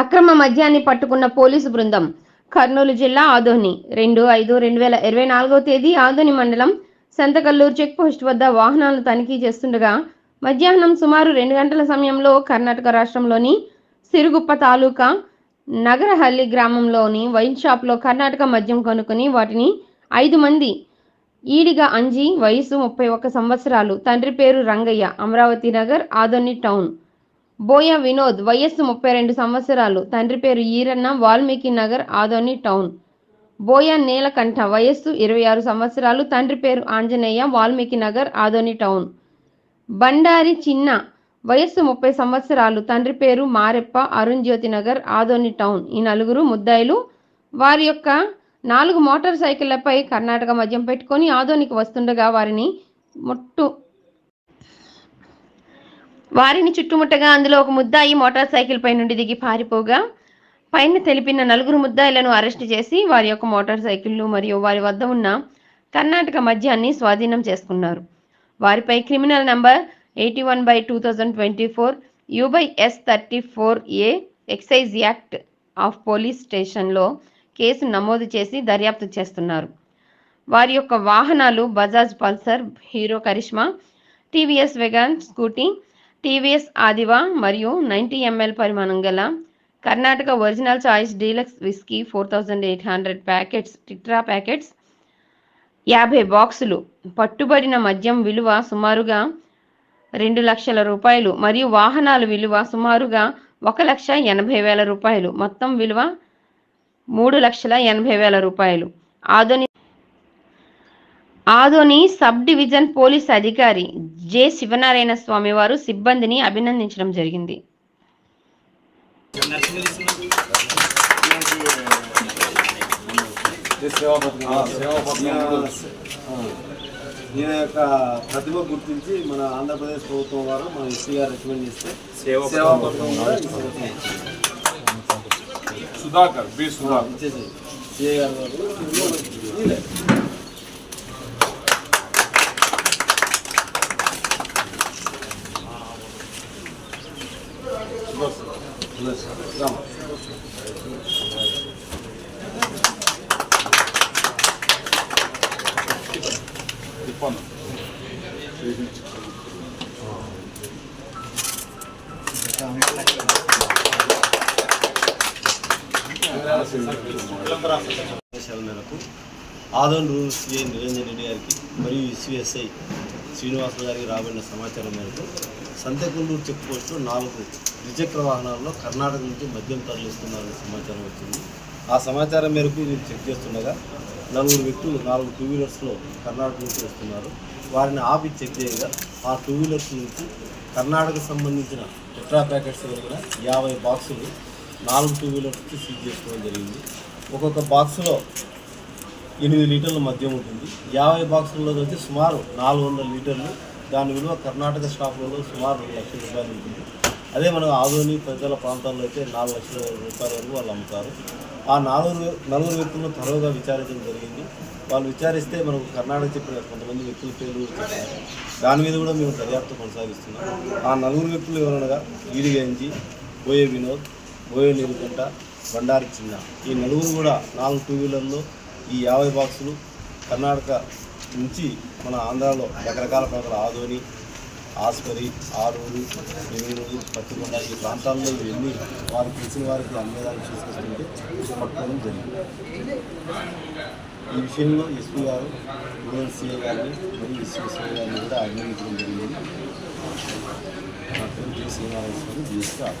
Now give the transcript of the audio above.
అక్రమ మద్యాన్ని పట్టుకున్న పోలీసు బృందం. కర్నూలు జిల్లా ఆదోని. రెండు ఐదు రెండు వేల ఇరవై నాలుగో తేదీ ఆదోని మండలం సంతకల్లూరు చెక్ పోస్ట్ వద్ద వాహనాలను తనిఖీ చేస్తుండగా మధ్యాహ్నం సుమారు రెండు గంటల సమయంలో కర్ణాటక రాష్ట్రంలోని సిరుగుప్ప తాలూకా నగరహల్లి గ్రామంలోని వైన్ షాప్లో కర్ణాటక మద్యం కొనుక్కుని వాటిని ఐదు మంది ఈడిగా అంజి వయసు ముప్పై ఒక్క సంవత్సరాలు. తండ్రి పేరు రంగయ్య. అమరావతి నగర్ ఆదోని టౌన్. బోయ వినోద్ వయస్సు ముప్పై రెండు సంవత్సరాలు. తండ్రి పేరు ఈరన్న వాల్మీకి నగర్ ఆదోని టౌన్. బోయ నీలకంఠ వయస్సు ఇరవై ఆరు సంవత్సరాలు. తండ్రి పేరు ఆంజనేయ వాల్మీకి నగర్ ఆదోని టౌన్. బండారి చిన్న వయస్సు ముప్పై సంవత్సరాలు. తండ్రి పేరు మారెప్ప అరుణ్ జ్యోతి నగర్ ఆదోని టౌన్. ఈ నలుగురు ముద్దాయిలు. వారి యొక్క నాలుగు మోటార్ సైకిళ్ళపై కర్ణాటక మద్యం పెట్టుకొని ఆదోనికి వస్తుండగా వారిని ముట్టు వారిని చుట్టుముట్టగా అందులో ఒక ముద్దాయి మోటార్ సైకిల్ పై నుండి దిగి పారిపోగా పైన తెలిపిన నలుగురు ముద్దాయిలను అరెస్ట్ చేసి వారి యొక్క మోటార్ సైకిళ్ళు మరియు వారి వద్ద ఉన్న కర్ణాటక మద్యాన్ని స్వాధీనం చేసుకున్నారు. వారిపై criminal number eighty one by two thousand twenty four U S thirty four A excise act of police స్టేషన్లో కేసు నమోదు చేసి దర్యాప్తు చేస్తున్నారు. వారి యొక్క వాహనాలు Bajaj Pulsar Hero Karizma TVS Wego Scooty TVS ఆదివా మరియు నైంటీ ఎంఎల్ పరిమాణం గల Karnataka Original Choice Deluxe whisky four thousand eight hundred packets tetra packets యాభై బాక్సులు. పట్టుబడిన మద్యం విలువ సుమారుగా రెండు లక్షల రూపాయలు మరియు వాహనాల విలువ సుమారుగా ఒక లక్ష ఎనభై వేల రూపాయలు. మొత్తం విలువ మూడు లక్షల ఎనభై వేల రూపాయలు. ఆధునిక ఆదోని సబ్ డివిజన్ పోలీస్ అధికారి జె శివనారాయణ స్వామి వారు సిబ్బందిని అభినందించడం జరిగింది. ఈయన యొక్క ప్రతిభ గుర్తించి మన ఆంధ్రప్రదేశ్ ప్రభుత్వం వారు మన ఎస్సీ గారు రికమెండ్ చేస్తే సేవా పథకం సుధాకర్ బి సుధాకర్. గారు వారు రామ తిప్పను మేరకు ఆదోన్ రూల్ సిఐ నిరంజన్ రెడ్డి గారికి మరియు సిఎస్ఐ శ్రీనివాస్ గారికి రాబడిన సమాచారం మేరకు సంతకొల్లూరు చెక్ పోస్టులో నాలుగు ద్విచక్ర వాహనాల్లో కర్ణాటక నుంచి మద్యం తరలిస్తున్నారనే సమాచారం వచ్చింది. ఆ సమాచారం మేరకు వీరు చెక్ చేస్తుండగా నలుగురు వ్యక్తులు నాలుగు టూ వీలర్స్లో కర్ణాటక నుంచి వస్తున్నారు. వారిని ఆపి చెక్ చేయగా ఆ టూ వీలర్స్ నుంచి కర్ణాటక సంబంధించిన టెట్రా ప్యాకెట్స్ కలిగిన యాభై బాక్సులు నాలుగు టూ వీలర్స్కి సీజ్ చేసుకోవడం జరిగింది. ఒక్కొక్క బాక్సులో ఎనిమిది లీటర్ల మద్యం ఉంటుంది. యాభై బాక్సుల్లో వచ్చి సుమారు నాలుగు వందల లీటర్లు దాని విలువ కర్ణాటక స్టాఫ్లలో సుమారు లక్ష రూపాయలు ఉంటుంది. అదే మనం ఆదోని ప్రజల ప్రాంతాల్లో అయితే నాలుగు లక్షల రూపాయల వరకు వాళ్ళు అమ్ముతారు. ఆ నాలుగు నలుగురు వ్యక్తులను త్వరగా విచారించడం జరిగింది. వాళ్ళు విచారిస్తే మనకు కర్ణాటక చెప్పిన కొంతమంది వ్యక్తుల పేర్లు చెప్పారు. దాని మీద కూడా మేము దర్యాప్తు కొనసాగిస్తున్నాం. ఆ నలుగురు వ్యక్తులు ఎవరనగా ఈడి గంజి బోయే వినోద్ బోయే నీరుకుంట బండారి చిన్న. ఈ నలుగురు కూడా నాలుగు టూ వీలర్లో ఈ యాభై బాక్సులు కర్ణాటక నుంచి మన ఆంధ్రాలో రకరకాల ప్రాంతాలు ఆదోని ఆస్పరి ఆరూరు నెల్లూరు పత్తికొండ ఈ ప్రాంతాల్లో ఇవన్నీ వారికి తెలిసిన వారికి అమ్మేదాన్ని తీసుకొస్తుంటే పట్టుకోవడం జరిగింది. ఈ విషయంలో ఎస్పీ గారు యూఎన్సీఏ గారిని మరియు ఎస్సీ గారిని కూడా అభినందించడం జరిగింది. నా పేరు జి శ్రీనారాయణ స్వామి